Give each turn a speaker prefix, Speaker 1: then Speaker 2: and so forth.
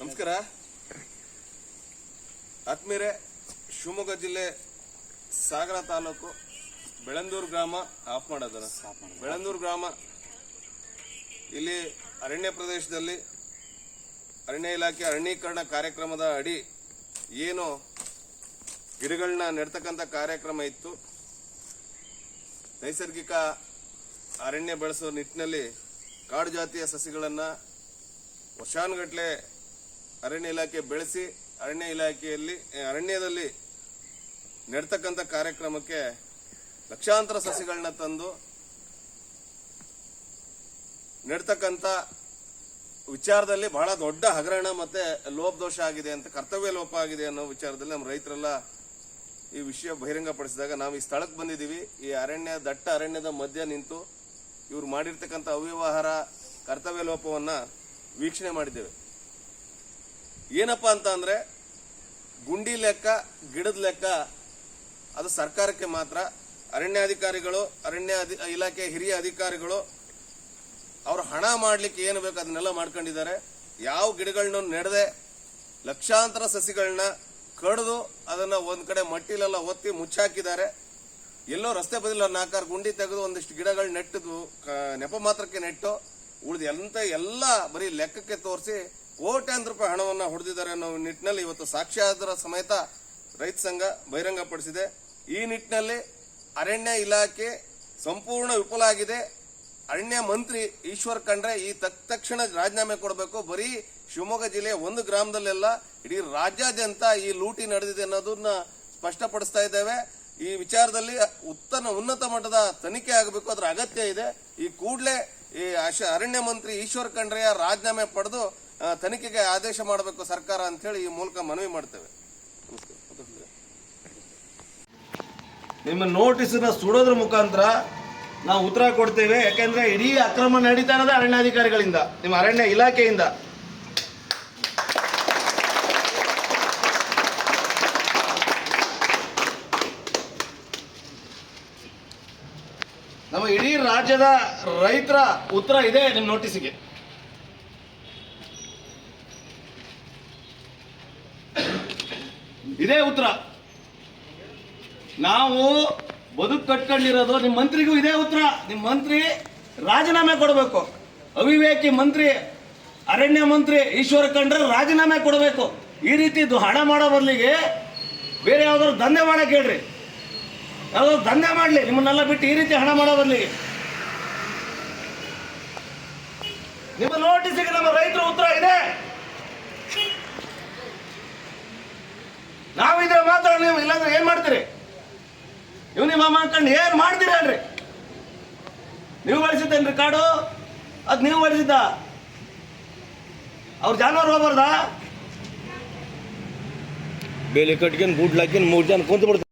Speaker 1: ನಮಸ್ಕಾರ. ಆತ್ಮೀರೆ, ಶಿವಮೊಗ್ಗ ಜಿಲ್ಲೆ ಸಾಗರ ತಾಲೂಕು ಬೆಳಂದೂರು ಗ್ರಾಮ ಆಫ್ ಮಾಡೋದನ್ನ ಬೆಳಂದೂರು ಗ್ರಾಮ. ಇಲ್ಲಿ ಅರಣ್ಯ ಪ್ರದೇಶದಲ್ಲಿ ಅರಣ್ಯ ಇಲಾಖೆ ಅರಣ್ಯೀಕರಣ ಕಾರ್ಯಕ್ರಮದ ಅಡಿ ಏನು ಗಿಡಗಳನ್ನ ನೆಡ್ತಕ್ಕಂಥ ಕಾರ್ಯಕ್ರಮ ಇತ್ತು. ನೈಸರ್ಗಿಕ ಅರಣ್ಯ ಬೆಳೆಸೋ ನಿಟ್ಟಿನಲ್ಲಿ ಕಾಡು ಜಾತಿಯ ಸಸಿಗಳನ್ನ ವರ್ಷಾನುಗಟ್ಲೆ ಅರಣ್ಯ ಇಲಾಖೆ ಬೆಳೆಸಿ, ಅರಣ್ಯ ಇಲಾಖೆಯಲ್ಲಿ ಅರಣ್ಯದಲ್ಲಿ ನೆಡ್ತಕ್ಕಂಥ ಕಾರ್ಯಕ್ರಮಕ್ಕೆ ಲಕ್ಷಾಂತರ ಸಸಿಗಳನ್ನ ತಂದು ನೆಡ್ತಕ್ಕಂಥ ವಿಚಾರದಲ್ಲಿ ಬಹಳ ದೊಡ್ಡ ಹಗರಣ ಮತ್ತೆ ಲೋಪದೋಷ ಆಗಿದೆ ಅಂತ, ಕರ್ತವ್ಯ ಲೋಪ ಆಗಿದೆ ಅನ್ನೋ ವಿಚಾರದಲ್ಲಿ ನಮ್ಮ ರೈತರೆಲ್ಲ ಈ ವಿಷಯ ಬಹಿರಂಗಪಡಿಸಿದಾಗ ನಾವು ಈ ಸ್ಥಳಕ್ಕೆ ಬಂದಿದ್ದೀವಿ. ಈ ಅರಣ್ಯ, ದಟ್ಟ ಅರಣ್ಯದ ಮಧ್ಯ ನಿಂತು ಇವ್ರು ಮಾಡಿರ್ತಕ್ಕಂಥ ಅವ್ಯವಹಾರ ಕರ್ತವ್ಯ ಲೋಪವನ್ನು ವೀಕ್ಷಣೆ ಮಾಡಿದ್ದೇವೆ. ಏನಪ್ಪ ಅಂತ ಅಂದರೆ, ಗುಂಡಿ ಲೆಕ್ಕ, ಗಿಡದ ಲೆಕ್ಕ, ಅದು ಸರ್ಕಾರಕ್ಕೆ ಮಾತ್ರ. ಅರಣ್ಯಾಧಿಕಾರಿಗಳು, ಅರಣ್ಯ ಇಲಾಖೆ ಹಿರಿಯ ಅಧಿಕಾರಿಗಳು, ಅವರು ಹಣ ಮಾಡ್ಲಿಕ್ಕೆ ಏನು ಬೇಕು ಅದನ್ನೆಲ್ಲ ಮಾಡ್ಕೊಂಡಿದ್ದಾರೆ. ಯಾವ ಗಿಡಗಳನ್ನ ನೆಡದೆ, ಲಕ್ಷಾಂತರ ಸಸಿಗಳನ್ನ ಕಡಿದು ಅದನ್ನ ಒಂದು ಕಡೆ ಮಟ್ಟಿಲೆಲ್ಲ ಒತ್ತಿ ಮುಚ್ಚಾಕಿದ್ದಾರೆ. ಎಲ್ಲೋ ರಸ್ತೆ ಬದಿಲ ನಾಲ್ಕಾರು ಗುಂಡಿ ತೆಗೆದು ಒಂದಿಷ್ಟು ಗಿಡಗಳು ನೆಟ್ಟದು ನೆಪ ಮಾತ್ರಕ್ಕೆ ನೆಟ್ಟು ಉಳಿದ ಎಂತ ಎಲ್ಲ ಬರೀ ಲೆಕ್ಕಕ್ಕೆ ತೋರಿಸಿ ಕೋಟ್ಯಾಂತರ ರೂಪಾಯಿ ಹಣವನ್ನ ಹೊಡೆದಿದ್ದಾರೆ ಅನ್ನೋ ನಿಟ್ಟಿನಲ್ಲಿ ಇವತ್ತು ಸಾಕ್ಷ್ಯಾಧಾರ ಸಮೇತ ರೈತ ಸಂಘ ಬಹಿರಂಗಪಡಿಸಿದೆ. ಈ ನಿಟ್ಟಿನಲ್ಲಿ ಅರಣ್ಯ ಇಲಾಖೆ ಸಂಪೂರ್ಣ ವಿಫಲ ಆಗಿದೆ. ಅರಣ್ಯ ಮಂತ್ರಿ ಈಶ್ವರ್ ಖಂಡ್ರೆ ಈ ತಕ್ ತಕ್ಷಣ ರಾಜೀನಾಮೆ ಕೊಡಬೇಕು. ಬರೀ ಶಿವಮೊಗ್ಗ ಜಿಲ್ಲೆಯ ಒಂದು ಗ್ರಾಮದಲ್ಲೆಲ್ಲ ಇಡೀ ರಾಜ್ಯಾದ್ಯಂತ ಈ ಲೂಟಿ ನಡೆದಿದೆ ಅನ್ನೋದನ್ನ ಸ್ಪಷ್ಟಪಡಿಸ್ತಾ ಇದ್ದೇವೆ. ಈ ವಿಚಾರದಲ್ಲಿ ಉತ್ತಮ, ಉನ್ನತ ಮಟ್ಟದ ತನಿಖೆ ಆಗಬೇಕು, ಅದರ ಅಗತ್ಯ ಇದೆ. ಈ ಕೂಡಲೇ ಈ ಅರಣ್ಯ ಮಂತ್ರಿ ಈಶ್ವರ್ ಖಂಡ್ರೆಯ ರಾಜೀನಾಮೆ ಪಡೆದು ತನಿಖೆಗೆ ಆದೇಶ ಮಾಡಬೇಕು ಸರ್ಕಾರ ಅಂತ ಹೇಳಿ ಈ ಮೂಲಕ ಮನವಿ ಮಾಡ್ತೇವೆ.
Speaker 2: ನಿಮ್ಮ ನೋಟಿಸ್ನ ಸುಡೋದ್ರ ಮುಖಾಂತರ ನಾವು ಉತ್ತರ ಕೊಡ್ತೇವೆ, ಯಾಕೆಂದ್ರೆ ಇಡೀ ಅಕ್ರಮ ನಡೀತಾ ಇರೋದು ಅರಣ್ಯಾಧಿಕಾರಿಗಳಿಂದ, ನಿಮ್ಮ ಅರಣ್ಯ ಇಲಾಖೆಯಿಂದ. ನಮ್ಮ ಇಡೀ ರಾಜ್ಯದ ರೈತರ ಉತ್ತರ ಇದೆ ನಿಮ್ಮ ನೋಟಿಸಿಗೆ ಇದೇ ಉತ್ತರ. ನಾವು ಬದುಕು ಕಟ್ಕೊಂಡಿರೋದು ನಿಮ್ಮ ಮಂತ್ರಿಗೂ ಇದೇ ಉತ್ತರ. ನಿಮ್ಮ ಮಂತ್ರಿ ರಾಜೀನಾಮೆ ಕೊಡಬೇಕು. ಅವಿವೇಕಿ ಮಂತ್ರಿ, ಅರಣ್ಯ ಮಂತ್ರಿ ಈಶ್ವರ ಕಂಡ್ರೆ ರಾಜೀನಾಮೆ ಕೊಡಬೇಕು. ಈ ರೀತಿ ಹಣ ಮಾಡೋ ಬದಲಿಗೆ ಬೇರೆ ಯಾವ್ದಾದ್ರು ದಂಧೆ ಮಾಡಕ್ಕೆ ಹೇಳ್ರಿ. ಯಾವ್ದಾದ್ರು ದಂಧೆ ಮಾಡಲಿ, ನಿಮ್ಮನ್ನೆಲ್ಲ ಬಿಟ್ಟು ಈ ರೀತಿ ಹಣ ಮಾಡೋ ಬದಲಿಗೆ. ನಿಮ್ಮ ನೋಟಿಸಿಗೆ ನಮ್ಮ ರೈತರ ಉತ್ತರ ಇದೆ. ನಾವಿದ್ರೆ ಮಾತ್ರ ನೀವು ಇಲ್ಲಾಂದ್ರೆ ಏನ್ ಮಾಡ್ತೀರಿ? ನೀವು ನಿಮ್ಮ ಮಾಡ್ಕೊಂಡು ಏನ್ ಮಾಡ್ತೀರಿ ಅಲ್ರಿ ನೀವು ಬಳಸಿದ್ದೇನ್ರಿ ಕಾಡು? ಅದ್ ನೀವು ಬಳಸಿದ್ದ ಅವ್ರ ಜಾನುವಾರು ಹೋಗ್ಬಾರ್ದಾ?
Speaker 3: ಬೇಲಿ ಕಟ್ಕೊಂಡು ಬೂಟ್ಲಾಕಿನ್ ಮೂರ್ ಜನ ಕುಂತು